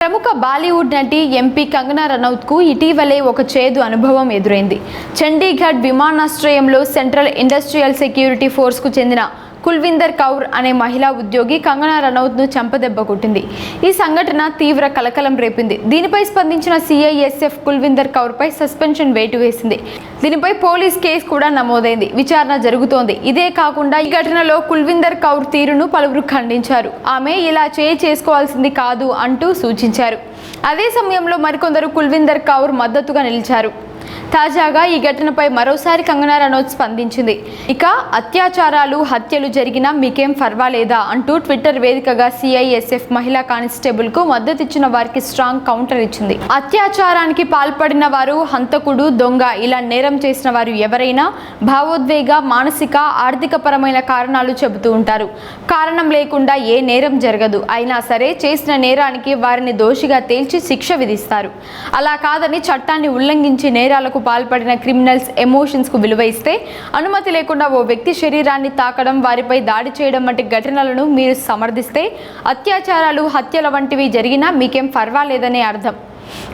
ప్రముఖ బాలీవుడ్ నటి ఎంపీ కంగనా రనౌత్కు ఇటీవలే ఒక చేదు అనుభవం ఎదురైంది. చండీగఢ్ విమానాశ్రయంలో సెంట్రల్ ఇండస్ట్రియల్ సెక్యూరిటీ ఫోర్స్కు చెందిన కుల్విందర్ కౌర్ అనే మహిళా ఉద్యోగి కంగనా రనౌత్ను చంపదెబ్బ కొట్టింది. ఈ సంఘటన తీవ్ర కలకలం రేపింది. దీనిపై స్పందించిన సిఐఎస్ఎఫ్ కుల్విందర్ కౌర్ పై సస్పెన్షన్ వేటు వేసింది. దీనిపై పోలీస్ కేసు కూడా నమోదైంది. విచారణ జరుగుతోంది. ఇదే కాకుండా ఈ ఘటనలో కుల్విందర్ కౌర్ తీరును పలువురు ఖండించారు. ఆమె ఇలా చేయి చేసుకోవాల్సింది కాదు అంటూ సూచించారు. అదే సమయంలో మరికొందరు కుల్విందర్ కౌర్ మద్దతుగా నిలిచారు. తాజాగా ఈ ఘటనపై మరోసారి కంగనా రనౌత్ స్పందించింది. ఇక అత్యాచారాలు హత్యలు జరిగినా మీకేం పర్వాలేదా అంటూ ట్విట్టర్ వేదికగా సిఐఎస్ఎఫ్ మహిళా కానిస్టేబుల్కు మద్దతిచ్చిన వారికి స్ట్రాంగ్ కౌంటర్ ఇచ్చింది. అత్యాచారానికి పాల్పడిన వారు హంతకుడు దొంగ ఇలా నేరం చేసిన వారు ఎవరైనా భావోద్వేగ మానసిక ఆర్థిక పరమైన కారణాలు చెబుతూ ఉంటారు. కారణం లేకుండా ఏ నేరం జరగదు. అయినా సరే చేసిన నేరానికి వారిని దోషిగా తేల్చి శిక్ష విధిస్తారు. అలా కాదని చట్టాన్ని ఉల్లంఘించి నేరాలకు పాల్పడిన క్రిమినల్స్ ఎమోషన్స్కు విలువ ఇస్తే అనుమతి లేకుండా ఓ వ్యక్తి శరీరాన్ని తాకడం వారిపై దాడి చేయడం వంటి ఘటనలను మీరు సమర్థిస్తే అత్యాచారాలు హత్యల వంటివి జరిగినా మీకేం పర్వాలేదనే అర్థం.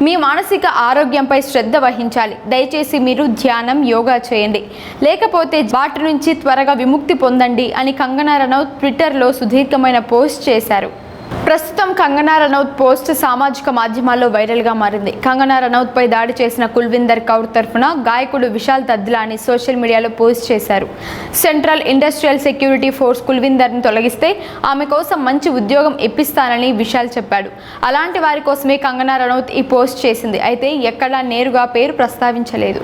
మీ మానసిక ఆరోగ్యంపై శ్రద్ధ వహించాలి. దయచేసి మీరు ధ్యానం యోగా చేయండి. లేకపోతే వాటి నుంచి త్వరగా విముక్తి పొందండి అని కంగనా రనౌత్ ట్విట్టర్లో సుదీర్ఘమైన పోస్ట్ చేశారు. ప్రస్తుతం కంగనా రనౌత్ పోస్ట్ సామాజిక మాధ్యమాల్లో వైరల్గా మారింది. కంగనా రనౌత్ పై దాడి చేసిన కుల్విందర్ కౌర్ తరఫున గాయకుడు విశాల్ దద్లాని సోషల్ మీడియాలో పోస్ట్ చేశారు. సెంట్రల్ ఇండస్ట్రియల్ సెక్యూరిటీ ఫోర్స్ కుల్విందర్ని తొలగిస్తే ఆమె కోసం మంచి ఉద్యోగం ఇప్పిస్తానని విశాల్ చెప్పాడు. అలాంటి వారి కోసమే కంగనా రనౌత్ ఈ పోస్ట్ చేసింది. అయితే ఎక్కడా నేరుగా పేరు ప్రస్తావించలేదు.